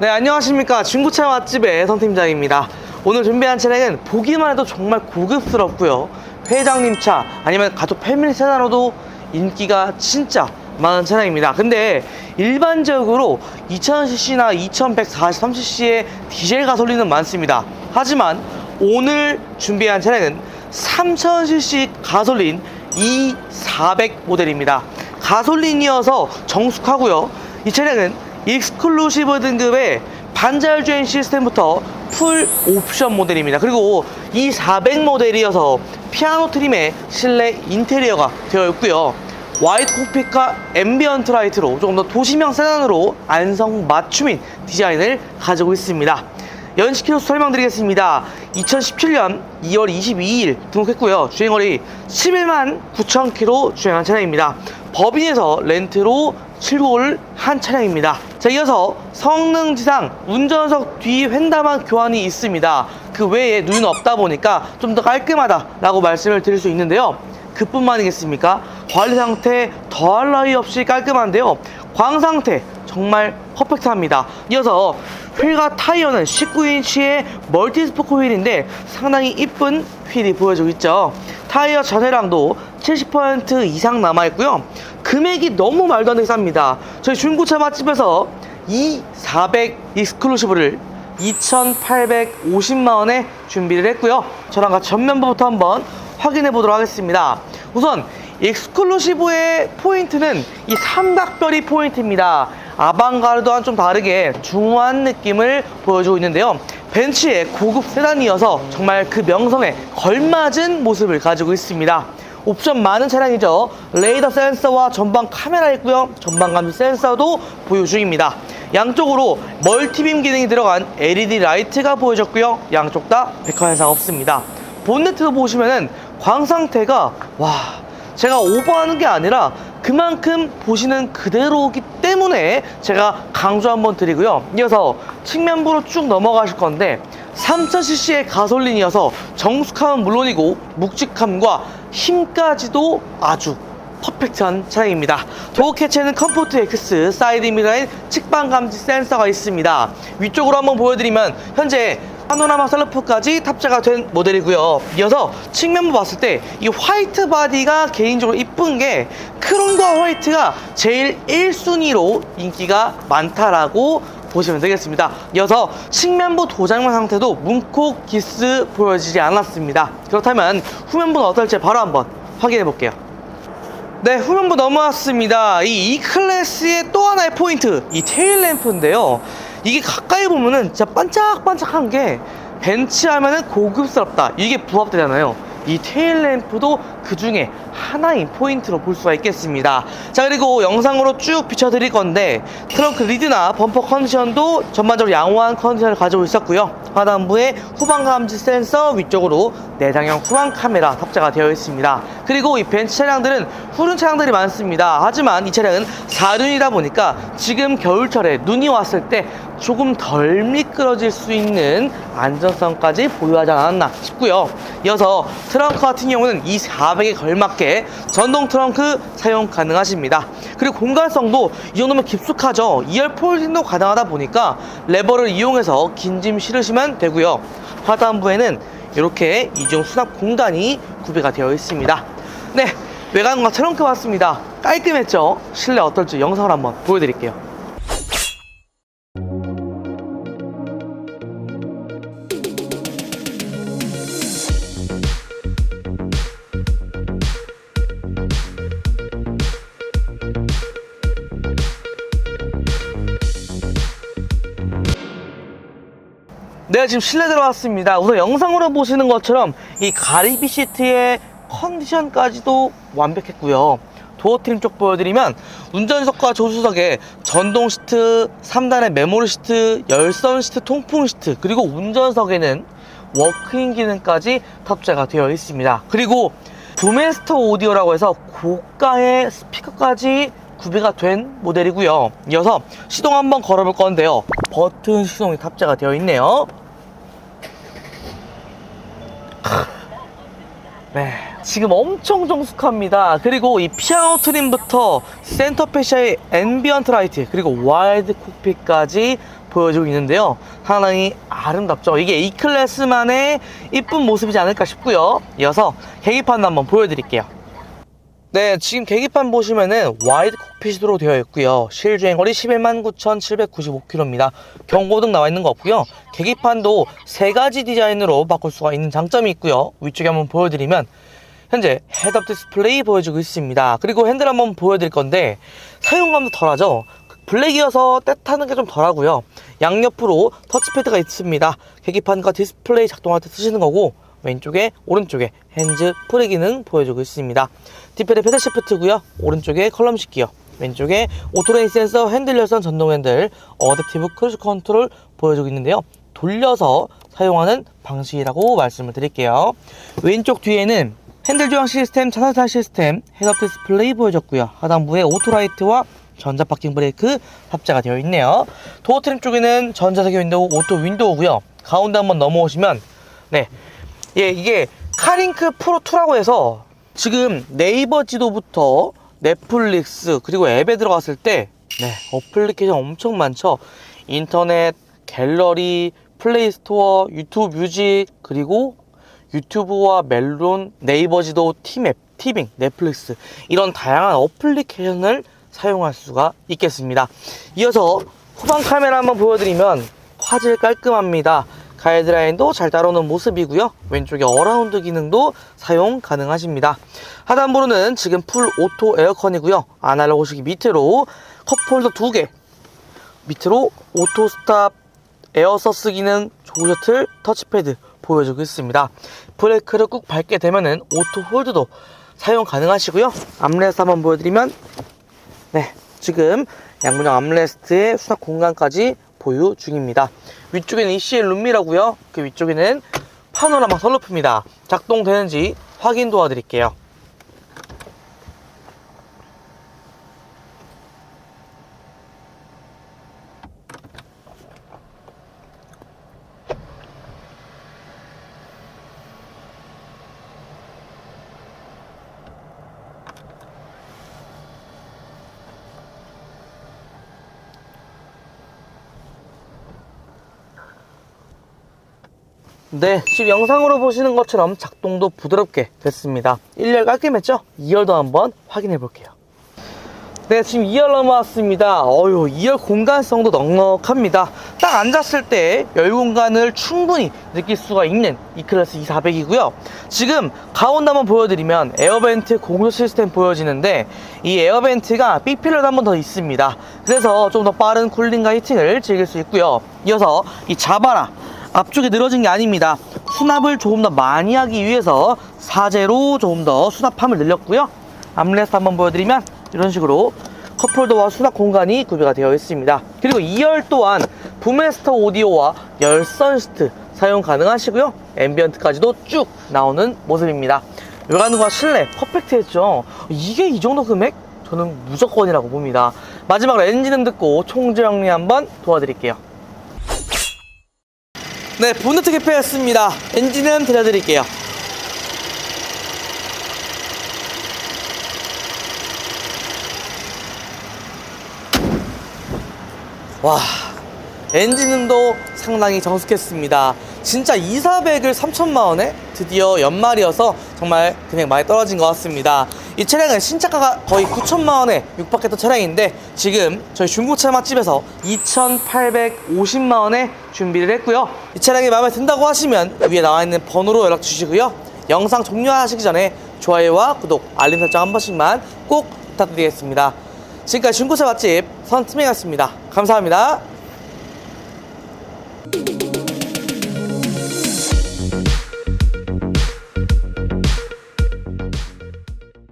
네, 안녕하십니까. 중고차 맛집의 선팀장입니다. 오늘 준비한 차량은 보기만 해도 정말 고급스럽고요. 회장님 차, 아니면 가족 패밀리 세단으로도 인기가 진짜 많은 차량입니다. 근데 일반적으로 2000cc나 2143cc의 디젤 가솔린은 많습니다. 하지만 오늘 준비한 차량은 3000cc 가솔린 E400 모델입니다. 가솔린이어서 정숙하고요. 이 차량은 익스클루시브 등급의 반자율 주행 시스템부터 풀 옵션 모델입니다. 그리고 이 400 모델이어서 피아노 트림의 실내 인테리어가 되어 있고요. 와이드 콕핏과 앰비언트 라이트로 조금 더 도시명 세단으로 안성 맞춤인 디자인을 가지고 있습니다. 연식 키로 설명드리겠습니다. 2017년 2월 22일 등록했고요. 주행거리 11만 9천 킬로 주행한 차량입니다. 법인에서 렌트로 출고를 한 차량입니다. 자, 이어서 성능 지상 운전석 뒤 휀다만 교환이 있습니다. 그 외에 누유는 없다 보니까 좀 더 깔끔하다라고 말씀을 드릴 수 있는데요. 그뿐만이겠습니까? 관리 상태 더할 나위 없이 깔끔한데요. 광 상태 정말 퍼펙트합니다. 이어서 휠과 타이어는 19인치의 멀티스포크 휠인데 상당히 이쁜 휠이 보여지고 있죠. 타이어 전해량도 70% 이상 남아있고요. 금액이 너무 말도 안 되게 쌉니다. 저희 중고차 맛집에서 이 400 익스클루시브를 2,850만원에 준비를 했고요. 저랑 같이 전면부부터 한번 확인해 보도록 하겠습니다. 우선 익스클루시브의 포인트는 이 삼각별이 포인트입니다. 아방가르드와는 좀 다르게 중후한 느낌을 보여주고 있는데요. 벤츠의 고급 세단이어서 정말 그 명성에 걸맞은 모습을 가지고 있습니다. 옵션 많은 차량이죠. 레이더 센서와 전방 카메라 있고요. 전방 감지 센서도 보유 중입니다. 양쪽으로 멀티빔 기능이 들어간 LED 라이트가 보여졌고요. 양쪽 다 백화 현상 없습니다. 본네트 보시면은 광 상태가 와 제가 오버하는 게 아니라 그만큼 보시는 그대로기 때문에 제가 강조 한번 드리고요. 이어서 측면부로 쭉 넘어가실 건데 3000cc의 가솔린이어서 정숙함은 물론이고 묵직함과 힘까지도 아주 퍼펙트한 차량입니다. 도어 캐치에는 컴포트 X 사이드 미러에 측방 감지 센서가 있습니다. 위쪽으로 한번 보여드리면 현재 파노라마 셀러프까지 탑재가 된 모델이고요. 이어서 측면부 봤을 때 이 화이트 바디가 개인적으로 이쁜 게 크롬과 화이트가 제일 1순위로 인기가 많다라고 보시면 되겠습니다. 이어서 측면부 도장만 상태도 문콕 기스 보여지지 않았습니다. 그렇다면 후면부는 어떨지 바로 한번 확인해 볼게요. 네, 후면부 넘어왔습니다. 이 E클래스의 또 하나의 포인트, 이 테일 램프인데요. 이게 가까이 보면은 진짜 반짝반짝한 게 벤츠 하면은 고급스럽다. 이게 부합되잖아요. 이 테일 램프도 그 중에 하나인 포인트로 볼 수가 있겠습니다. 자, 그리고 영상으로 쭉 비춰드릴 건데, 트렁크 리드나 범퍼 컨디션도 전반적으로 양호한 컨디션을 가지고 있었고요. 하단부에 후방 감지 센서 위쪽으로 내장형 후방 카메라 탑재가 되어 있습니다. 그리고 이 벤츠 차량들은 푸른 차량들이 많습니다. 하지만 이 차량은 4륜이다 보니까 지금 겨울철에 눈이 왔을 때 조금 덜 미끄러질 수 있는 안전성까지 보유하지 않았나 싶고요. 이어서 트렁크 같은 경우는 이 400에 걸맞게 전동 트렁크 사용 가능하십니다. 그리고 공간성도 이 정도면 깊숙하죠. 2열 폴딩도 가능하다 보니까 레버를 이용해서 긴 짐 실으 시면 되고요. 하단부에는 이렇게 이중 수납 공간이 구비가 되어 있습니다. 네, 외관과 트렁크 봤습니다. 깔끔했죠? 실내 어떨지 영상을 한번 보여드릴게요. 네, 지금 실내 들어왔습니다. 우선 영상으로 보시는 것처럼 이 가리비 시트의 컨디션까지도 완벽했고요. 도어 트림 쪽 보여드리면 운전석과 조수석에 전동 시트, 3단의 메모리 시트, 열선 시트, 통풍 시트, 그리고 운전석에는 워크인 기능까지 탑재가 되어 있습니다. 그리고 부메스터 오디오라고 해서 고가의 스피커까지 구비가 된 모델이고요. 이어서 시동 한번 걸어볼 건데요. 버튼 시동이 탑재가 되어 있네요. 네, 지금 엄청 정숙합니다. 그리고 이 피아노 트림부터 센터 페시아의 앰비언트 라이트 그리고 와이드 콕핏까지 보여주고 있는데요. 상당히 아름답죠. 이게 E클래스만의 이쁜 모습이지 않을까 싶고요. 이어서 계기판도 한번 보여드릴게요. 네, 지금 계기판 보시면은 와이드 콕핏으로 되어 있고요. 실주행거리 11만 9,795km입니다. 경고등 나와 있는 거 없고요. 계기판도 세 가지 디자인으로 바꿀 수가 있는 장점이 있고요. 위쪽에 한번 보여드리면 현재 헤드업 디스플레이 보여주고 있습니다. 그리고 핸들 한번 보여드릴 건데 사용감도 덜하죠. 블랙이어서 때 타는 게 좀 덜하고요. 양옆으로 터치패드가 있습니다. 계기판과 디스플레이 작동할 때 쓰시는 거고 왼쪽에 오른쪽에 핸즈 프리 기능 보여주고 있습니다. 뒷ped에 패드 시프트고요. 오른쪽에 컬럼 식 기어 왼쪽에 오토레인 센서 핸들 열선 전동 핸들 어댑티브 크루즈 컨트롤 보여주고 있는데요. 돌려서 사용하는 방식이라고 말씀을 드릴게요. 왼쪽 뒤에는 핸들 조향 시스템, 차선상 시스템, 헤드업 디스플레이 보여줬고요. 하단부에 오토라이트와 전자 파킹 브레이크 탑재가 되어 있네요. 도어 트림 쪽에는 전자세계 윈도우, 오토 윈도우고요. 가운데 한번 넘어오시면 네, 예, 이게 카링크 프로 2라고 해서 지금 네이버 지도부터 넷플릭스 그리고 앱에 들어갔을 때 네, 어플리케이션 엄청 많죠. 인터넷, 갤러리, 플레이 스토어, 유튜브 뮤직 그리고 유튜브와 멜론, 네이버 지도, 티맵, 티빙, 넷플릭스 이런 다양한 어플리케이션을 사용할 수가 있겠습니다. 이어서 후방 카메라 한번 보여드리면 화질 깔끔합니다. 가이드라인도 잘 따라오는 모습이고요. 왼쪽에 어라운드 기능도 사용 가능하십니다. 하단부로는 지금 풀 오토 에어컨이고요. 아날로그 시기 밑으로 컵홀더 두 개, 밑으로 오토 스탑 에어 서스 기능 조그 셔틀 터치패드 보여주고 있습니다. 브레이크를 꾹 밟게 되면은 오토 홀드도 사용 가능하시고요. 암레스트 한번 보여드리면 네 지금 양문형 암레스트의 수납 공간까지 보유 중입니다. 위쪽에는 ECL 룸미라고요. 그 위쪽에는 파노라마 선루프입니다. 작동되는지 확인 도와드릴게요. 네, 지금 영상으로 보시는 것처럼 작동도 부드럽게 됐습니다. 1열 깔끔했죠? 2열도 한번 확인해 볼게요. 네, 지금 2열 넘어왔습니다. 어휴, 2열 공간성도 넉넉합니다. 딱 앉았을 때 열 공간을 충분히 느낄 수가 있는 E클래스 2400이고요. 지금 가운데 한번 보여드리면 에어벤트 공조 시스템 보여지는데 이 에어벤트가 B필러도 한번 더 있습니다. 그래서 좀 더 빠른 쿨링과 히팅을 즐길 수 있고요. 이어서 이 자바라 앞쪽에 늘어진 게 아닙니다. 수납을 조금 더 많이 하기 위해서 사제로 조금 더 수납함을 늘렸고요. 암레스트 한번 보여드리면 이런 식으로 컵홀더와 수납 공간이 구비가 되어 있습니다. 그리고 2열 또한 부메스터 오디오와 열선 시트 사용 가능하시고요. 앰비언트까지도 쭉 나오는 모습입니다. 외관과 실내 퍼펙트했죠. 이게 이 정도 금액? 저는 무조건이라고 봅니다. 마지막으로 엔진음 듣고 총정 정리 한번 도와드릴게요. 네, 본네트 개폐했습니다. 엔진은 들려드릴게요. 와, 엔진음도 상당히 정숙했습니다. 진짜 2400을 3천만 원에 드디어 연말이어서 정말 금액 많이 떨어진 것 같습니다. 이 차량은 신차가가 거의 9천만 원에 육박했던 차량인데 지금 저희 중고차 맛집에서 2,850만 원에 준비를 했고요. 이 차량이 마음에 든다고 하시면 위에 나와 있는 번호로 연락 주시고요. 영상 종료하시기 전에 좋아요와 구독, 알림 설정 한 번씩만 꼭 부탁드리겠습니다. 지금까지 중고차 맛집 선트명이었습니다. 감사합니다.